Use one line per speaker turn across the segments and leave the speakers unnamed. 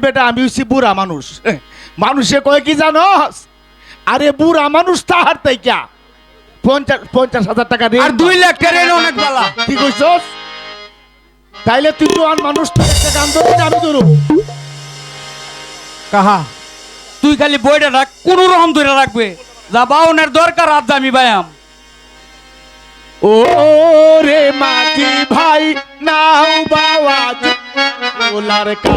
বেটা আমি হচ্ছি বুড়া মানুষ। মানুষে কয় কি জানস আরে বুড়া মানুষ তাহার তাই ক্যা পঞ্চাশ পঞ্চাশ হাজার টাকা ঋণ
আর দুই লাখ টাকা অনেক বালা।
কি কইছস তাইলে তুই তো আর মানুষ একটা গান ধরবি না আমি ধরুম
কাহা?
তুই খালি বইটা রাখ কোন রকম ধরে রাখবে। যা বাউনের দরকার আজ আমি বায়াম
ও রে মাঝি ভাই নাও বাবা ওলার কা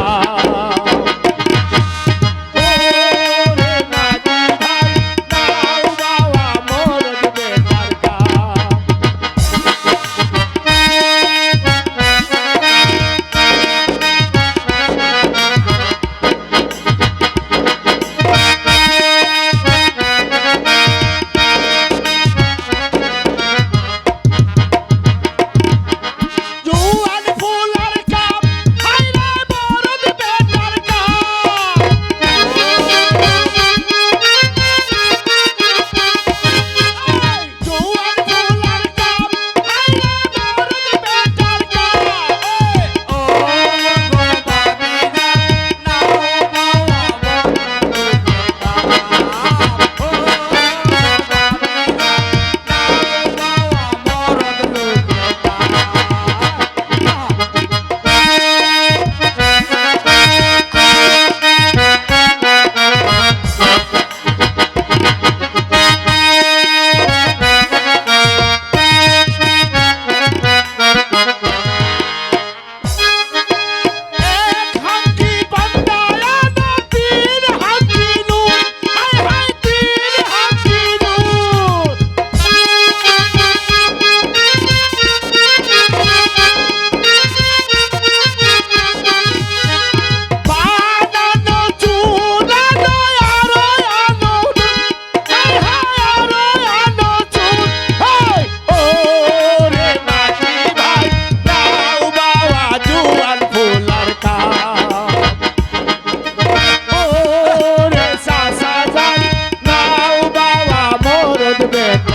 Yeah.